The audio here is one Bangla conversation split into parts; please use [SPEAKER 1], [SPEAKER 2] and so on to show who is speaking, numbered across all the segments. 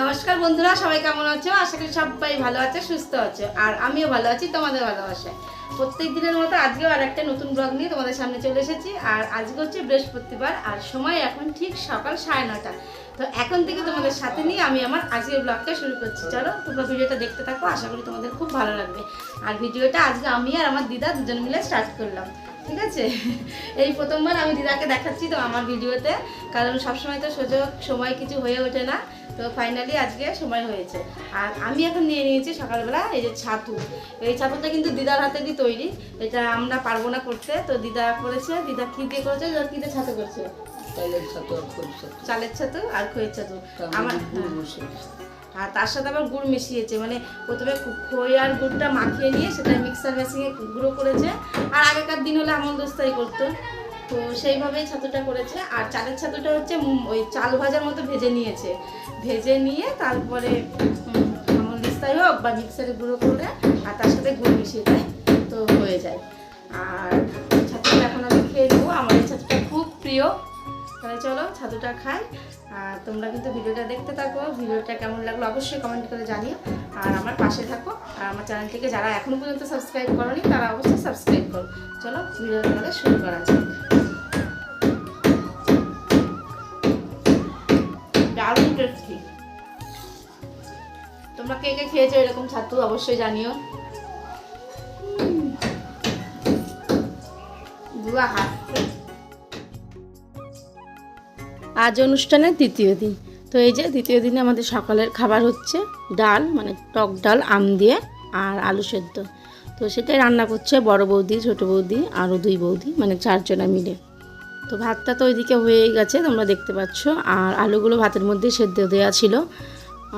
[SPEAKER 1] নমস্কার বন্ধুরা, সবাই কেমন আছো? আশা করি সবাই ভালো আছে, সুস্থ আছো। আর আমিও ভালো আছি, তোমাদের ভালোবাসায়। প্রত্যেক দিনের মতো আজকেও আর একটা নতুন ব্লগ নিয়ে তোমাদের সামনে চলে এসেছি। আর আজকে হচ্ছে বৃহস্পতিবার, আর সময় এখন ঠিক সকাল সাড়ে নটা। তো এখন থেকে তোমাদের সাথে নিয়ে আমি আমার আজকের ব্লগটা শুরু করছি। চলো, তোমরা ভিডিওটা দেখতে থাকো, আশা করি তোমাদের খুব ভালো লাগবে। আর ভিডিওটা আজকে আমি আর আমার দিদা দুজন মিলে স্টার্ট করলাম। ঠিক আছে? এই প্রথমবার আমি দিদাকে দেখাচ্ছি তো আমার ভিডিওতে কারণ সবসময় তো সুযোগ সময় কিছু হয়ে ওঠে না। তো ফাইনালি আজকে সময় হয়েছে। আর আমি এখন নিয়ে নিয়েছি সকালবেলা এই যে ছাতু। এই ছাতুটা কিন্তু দিদার হাতে দিয়ে তৈরি। এটা আমরা পারব না করতে। তো দিদা করেছে দিদা কি দিয়ে করেছে দিদা কি দিয়ে ছাতু করেছে?
[SPEAKER 2] চালের
[SPEAKER 1] ছাতু আর খইয়ের ছাতু। আমার। আর তার সাথে আবার গুড় মিশিয়েছে মানে প্রথমে খই আর গুড়টা মাখিয়ে নিয়ে সেটা মিক্সার মেশিনে গুঁড়ো করেছে। আর আগেকার দিন হলে আমল দোস্তাই করতো। তো সেইভাবেই ছাতুটা করেছে। আর চালের ছাতুটা হচ্ছে ওই চাল ভাজার মতো ভেজে নিয়েছে। ভেজে নিয়ে তারপরে আমল দিস্তাই হোক বা মিক্সারে গুঁড়ো করে আর তার সাথে গুড় মিশিয়ে দেয়, তো হয়ে যায়। আর ছাতুটা এখন আমি খেয়ে নেব। আমার ছাতুটা খুব প্রিয়। তাহলে চলো ছাতুটা খাই। আর তোমরা কিন্তু ভিডিওটা দেখতে থাকো, ভিডিওটা কেমন লাগল অবশ্যই কমেন্ট করে জানিও। আর আমার পাশে থাকো, আর আমার চ্যানেলটিকে যারা এখনও পর্যন্ত সাবস্ক্রাইব করনি, তারা অবশ্যই সাবস্ক্রাইব করো। চলো, ভিডিওটা তাহলে শুরু করা যাক। দারুণ তোমরা কে কে খেয়েছো এরকম ছাতু অবশ্যই জানিও। দুয়া হাত। আজ অনুষ্ঠানের দ্বিতীয় দিন। তো এই যে দ্বিতীয় দিনে আমাদের সকালের খাবার হচ্ছে ডাল মানে টক ডাল, আম দিয়ে আর আলু সেদ্ধ। তো সেটাই রান্না করছে বড় বৌদি, ছোট বৌদি, আরও দুই বৌদি মানে চারজনা মিলে। তো ভাতটা তো ওইদিকে হয়েই গেছে, তোমরা দেখতে পাচ্ছ। আর আলুগুলো ভাতের মধ্যে সেদ্ধ দেওয়া ছিল।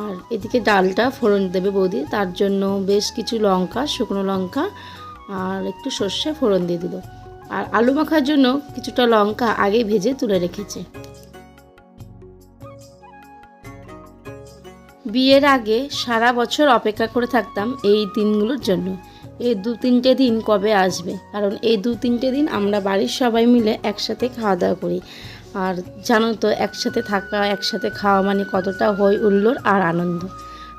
[SPEAKER 1] আর এদিকে ডালটা ফোড়ন দেবে বৌদি, তার জন্য বেশ কিছু লঙ্কা, শুকনো লঙ্কা আর একটু সর্ষে ফোড়ন দিয়ে দিল। আর আলু মাখার জন্য কিছুটা লঙ্কা আগে ভেজে তুলে রেখেছে। বিয়ের আগে সারা বছর অপেক্ষা করে থাকতাম এই দিনগুলোর জন্য। এই দু তিনটে দিন কবে আসবে? কারণ এই দু তিনটে দিন আমরা বাড়ির সবাই মিলে একসাথে খাওয়া দাওয়া করি। আর জানো তো, একসাথে থাকা, একসাথে খাওয়া মানে কতটা হই উল্লোর আর আনন্দ।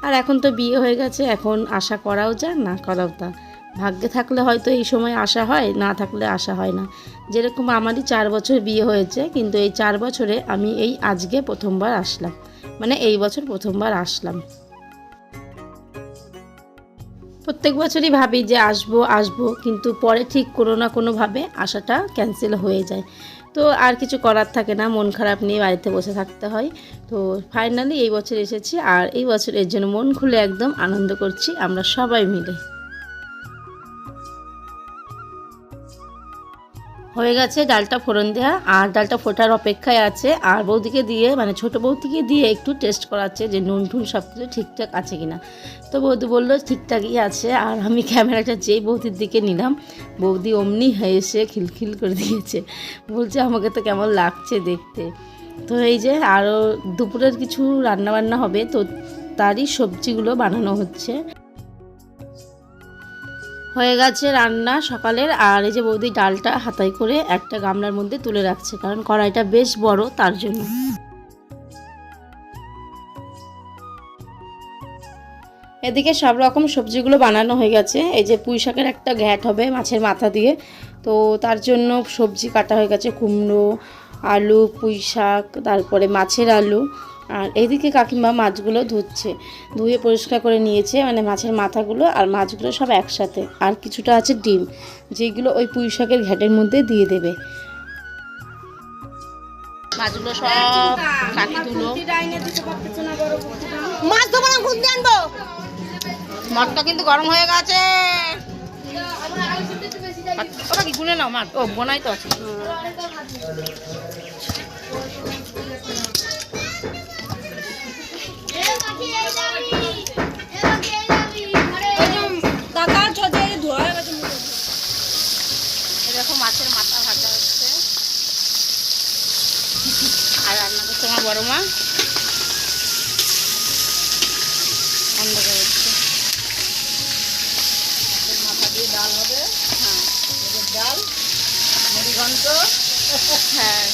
[SPEAKER 1] আর এখন তো বিয়ে হয়ে গেছে, এখন আশা করাও যায় না, করাও তা। ভাগ্যে থাকলে হয়তো এই সময় আসা হয়, না থাকলে আসা হয় না। যেরকম আমারই চার বছর বিয়ে হয়েছে, কিন্তু এই চার বছরে আমি এই আজকে প্রথমবার আসলাম। মানে এই বছর প্রথমবার আসলাম। প্রত্যেক বছরই ভাবি যে আসব আসব, কিন্তু পরে ঠিক কোনো না কোনোভাবে আসাটা ক্যান্সেল হয়ে যায়। তো আর কিছু করার থাকে না, মন খারাপ নিয়ে বাড়িতে বসে থাকতে হয়। তো ফাইনালি এই বছর এসেছি আর এই বছর এর জন্য মন খুলে একদম আনন্দ করছি আমরা সবাই মিলে। হয়ে গেছে, ডালটা ফোড়ন দেওয়া আর ডালটা ফোটার অপেক্ষায় আছে। আর বৌদিকে দিয়ে মানে ছোটো বৌদিকে দিয়ে একটু টেস্ট করাচ্ছে যে নুন টুন সব কিছু ঠিকঠাক আছে কি না তো বৌদি বলল, ঠিকঠাকই আছে। আর আমি ক্যামেরাটা যেই বৌদির দিকে নিলাম, বৌদি অমনি হেসে খিলখিল করে দিয়েছে। বলছে, আমাকে তো কেমন লাগছে দেখতে। তো এই যে আরও দুপুরের কিছু রান্নাবান্না হবে, তো তারই সবজিগুলো বানানো হচ্ছে। হয়ে গেছে রান্না সকালের, আর এই যে বৌদি ডালটা হাতাই করে একটা গামলার মধ্যে তুলে রাখছে, কারণ কড়াইটা বেশ বড় তার জন্য। এদিকে সব রকম সবজিগুলো বানানো হয়ে গেছে। এই যে পুঁই শাকের একটা ঘ্যাট হবে মাছের মাথা দিয়ে। তো তার জন্য সবজি কাটা হয়ে গেছে কুমড়ো, আলু, পুঁই শাক, তারপরে মাছের আলু। আর এইদিকে কাকিমা মাছগুলো ধুচ্ছে ধুয়ে পরিষ্কার করে নিয়েছে মানে মাছের মাথাগুলো আর মাছগুলো সব একসাথে। আর কিছুটা আছে ডিম যেগুলো ওই পুঁই শাকের ঘ্যাটের মধ্যে দিয়ে দেবে। মাছগুলো সব তুলো।
[SPEAKER 3] মাছ আনব।
[SPEAKER 1] কিন্তু গরম হয়ে গেছে। ওটা কি নাও মাছ ও বোনাই তো আছে। এরকম মাছের মাথা ভাজা হচ্ছে। আর রান্না করছে বড় মা।
[SPEAKER 2] মাথা দিয়ে ডাল হবে।
[SPEAKER 1] হ্যাঁ
[SPEAKER 2] ডাল মুড়িঘণ্ট
[SPEAKER 1] হ্যাঁ।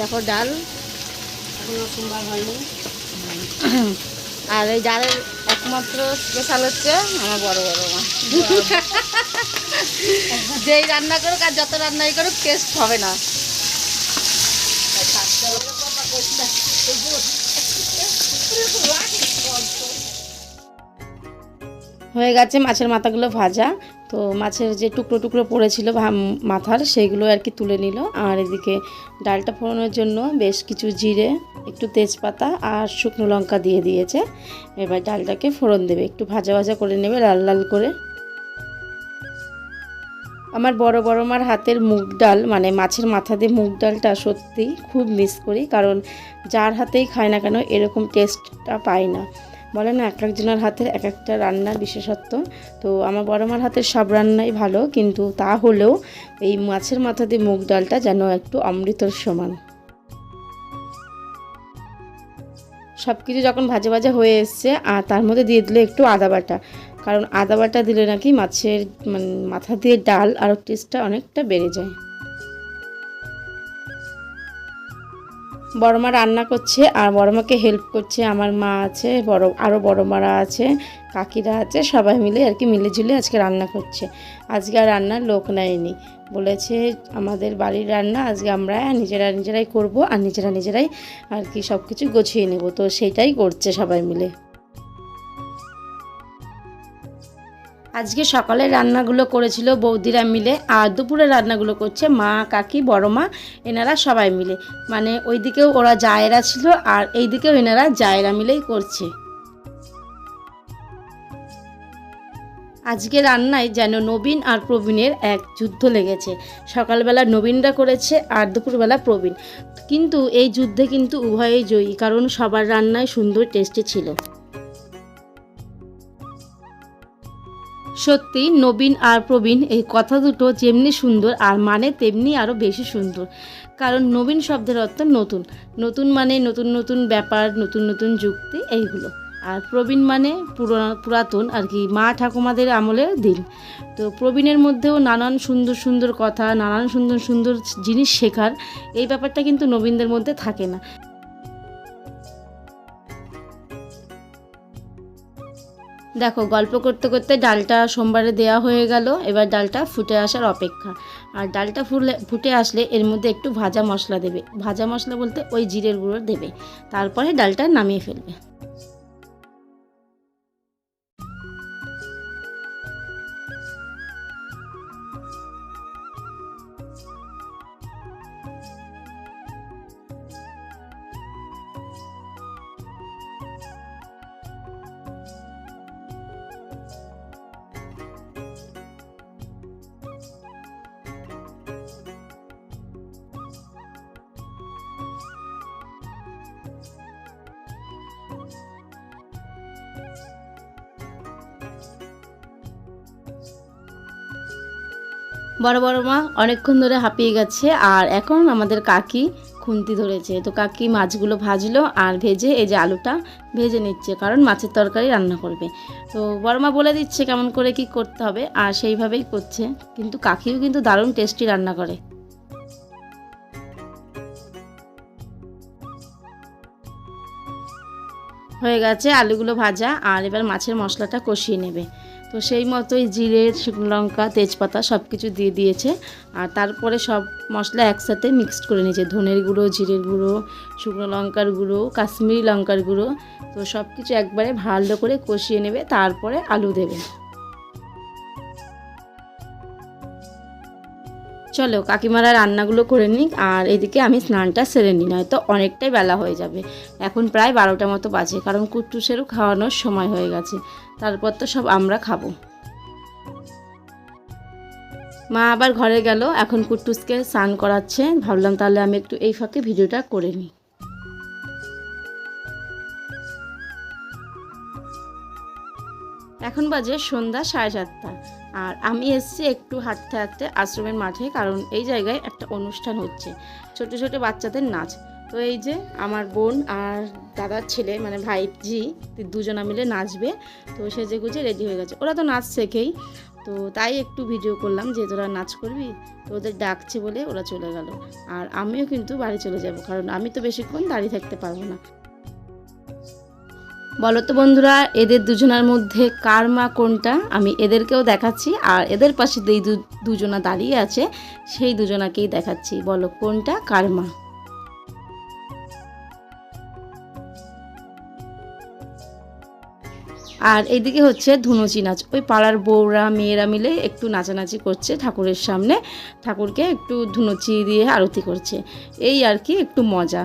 [SPEAKER 1] দেখো ডাল। আর এই ডালের একমাত্র স্পেশাল হচ্ছে আমার বড় বড় মা। যেই রান্না করুক আর যত রান্নাই করুক টেস্ট হবে না। হয়ে গেছে মাছের মাথাগুলো ভাজা। তো মাছের যে টুকরো টুকরো পড়েছিল মাথার সেইগুলো আর কি তুলে নিল। আর এদিকে ডালটা ফোড়ানোর জন্য বেশ কিছু জিরে, একটু তেজপাতা আর শুকনো লঙ্কা দিয়ে দিয়েছে। এবার ডালটাকে ফোড়ন দেবে। একটু ভাজা ভাজা করে নেবে, লাল লাল করে। আমার বড় বড় মার হাতের মুগ ডাল মানে মাছের মাথা দিয়ে মুগ ডালটা সত্যি খুব মিস করি, কারণ যার হাতেই খায় না কেন এরকম টেস্টটা পাই না। বলে না, এক একজনের হাতের এক একটা রান্নার বিশেষত্ব। তো আমার বড় মার হাতের সব রান্নাই ভালো, কিন্তু তা হলেও এই মাছের মাথা দিয়ে মুগ ডালটা যেন একটু অমৃতর সমান। সব কিছু যখন ভাজা ভাজা হয়ে এসছে আর তার মধ্যে দিয়ে দিলে একটু আদা বাটা। কারণ আদা বাটা দিলে নাকি মাছের মানে মাথা দিয়ে ডাল আরও টেস্টটা অনেকটা বেড়ে যায়। বড় মা রান্না করছে আর বড় মাকে হেল্প করছে। আমার মা আছে, বড় আরও বড় মারা আছে, কাকিরা আছে, সবাই মিলে আর কি মিলেঝুলে আজকে রান্না করছে। আজকে আর রান্নার লোক নেয়নি। বলেছে আমাদের বাড়ির রান্না আজকে আমরা নিজেরা নিজেরাই করব আর নিজেরা নিজেরাই আর কি সব কিছু গুছিয়ে নেব। তো সেটাই করছে সবাই মিলে। আজকে সকালে রান্নাগুলো করেছিল বৌদিরা মিলে, আর দুপুরে রান্নাগুলো করছে মা, কাকি, বড় মা, এনারা সবাই মিলে। মানে ওইদিকেও ওরা জায়েরা ছিল, আর এইদিকেও এনারা জায়েরা মিলেই করছে। আজকে রান্নায় যেন নবীন আর প্রবীণের এক যুদ্ধ লেগেছে। সকালবেলা নবীনরা করেছে, আর দুপুরবেলা প্রবীণ। কিন্তু এই যুদ্ধে কিন্তু উভয়েই জয়ী, কারণ সবার রান্নায় সুন্দর টেস্টি ছিল। সত্যি নবীন আর প্রবীণ এই কথা দুটো যেমনি সুন্দর আর মানে তেমনি আরও বেশি সুন্দর। কারণ নবীন শব্দের অর্থ নতুন। নতুন মানে নতুন নতুন ব্যাপার, নতুন নতুন যুক্তি, এইগুলো। আর প্রবীণ মানে পুরোনো পুরাতন আর কি, মা ঠাকুমাদের আমলের দিন। তো প্রবীণের মধ্যেও নানান সুন্দর সুন্দর কথা, নানান সুন্দর সুন্দর জিনিস শেখার, এই ব্যাপারটা কিন্তু নবীনদের মধ্যে থাকে না। দেখো, গল্প করতে করতে ডালটা সোমবারে দেয়া হয়ে গেল, এবার ডালটা ফুটে আসার অপেক্ষা। আর ডালটা ফুলে, ফুটে আসলে এর মধ্যে একটু ভাজা মশলা দেবে। ভাজা মশলা বলতে ওই জিরের গুঁড়ো দেবে। তারপরে ডালটা নামিয়ে ফেলবে। বড় বড় মা অনেকক্ষণ ধরে হাঁপিয়ে গেছে, আর এখন আমাদের কাকি খুন্তি ধরেছে। তো কাকি মাছগুলো ভাজলো আর ভেজে এই যে আলুটা ভেজে নিচ্ছে, কারণ মাছের তরকারি রান্না করবে। তো বড় মা বলে দিচ্ছে কেমন করে কি করতে হবে, আর সেইভাবেই করছে। কিন্তু কাকিও কিন্তু দারুণ টেস্টি রান্না করে। হয়ে গেছে আলুগুলো ভাজা, আর এবার মাছের মশলাটা কষিয়ে নেবে। তো সেই মতোই জিরে, শুকনো লঙ্কা, তেজপাতা সব কিছু দিয়ে দিয়েছে। আর তারপরে সব মশলা একসাথে মিক্সড করে নিয়েছে। ধনের গুঁড়ো, জিরের গুঁড়ো, শুকনো লঙ্কার গুঁড়ো, কাশ্মীরি লঙ্কার গুঁড়ো। তো সব কিছু একবারে ভালো করে কষিয়ে নেবে, তারপরে আলু দেবে। চলো কাকিমারা রান্নাগুলো করে নিক, আর এদিকে আমি স্নানটা সেরে নিই, নয়তো অনেকটাই বেলা হয়ে যাবে। এখন প্রায় বারোটা মতো বাজে, কারণ কুট্টুসেরও খাওয়ানোর সময় হয়ে গেছে। তারপর তো সব আমরা খাব। মা আবার ঘরে গেল, এখন কুট্টুসকে স্নান করাচ্ছে। ভাবলাম তাহলে আমি একটু এই ফাঁকে ভিডিওটা করে নিই। এখন বাজে সন্ধ্যা সাড়ে সাতটা। আর আমি এসেছি একটু হাঁটতে হাঁটতে আশ্রমের মাঠে, কারণ এই জায়গায় একটা অনুষ্ঠান হচ্ছে, ছোট ছোট বাচ্চাদের নাচ। তো এই যে আমার বোন আর দাদার ছেলে মানে ভাইজি দুজনা মিলে নাচবে, তো সেজে গুজে রেডি হয়ে গেছে। ওরা তো নাচ শেখেই, তো তাই একটু ভিডিও করলাম যে তোরা নাচ করবি? তো ওদের ডাকছে বলে ওরা চলে গেল। আর আমিও কিন্তু বাড়ি চলে যাব, কারণ আমি তো বেশিক্ষণ দাঁড়িয়ে থাকতে পারব না। বলো তো বন্ধুরা, এদের দুজনার মধ্যে কার মা কোনটা? আমি এদেরকেও দেখাচ্ছি, আর এদের পাশে যেই দুজনা দাঁড়িয়ে আছে, সেই দুজনাকেই দেখাচ্ছি। বলো, কোনটা কার মা? আর এইদিকে হচ্ছে ধুনুচি নাচ ওই পাড়ার বউরা, মেয়েরা মিলে একটু নাচানাচি করছে ঠাকুরের সামনে। ঠাকুরকে একটু ধুনুচি দিয়ে আরতি করছে। এই আর কি, একটু মজা।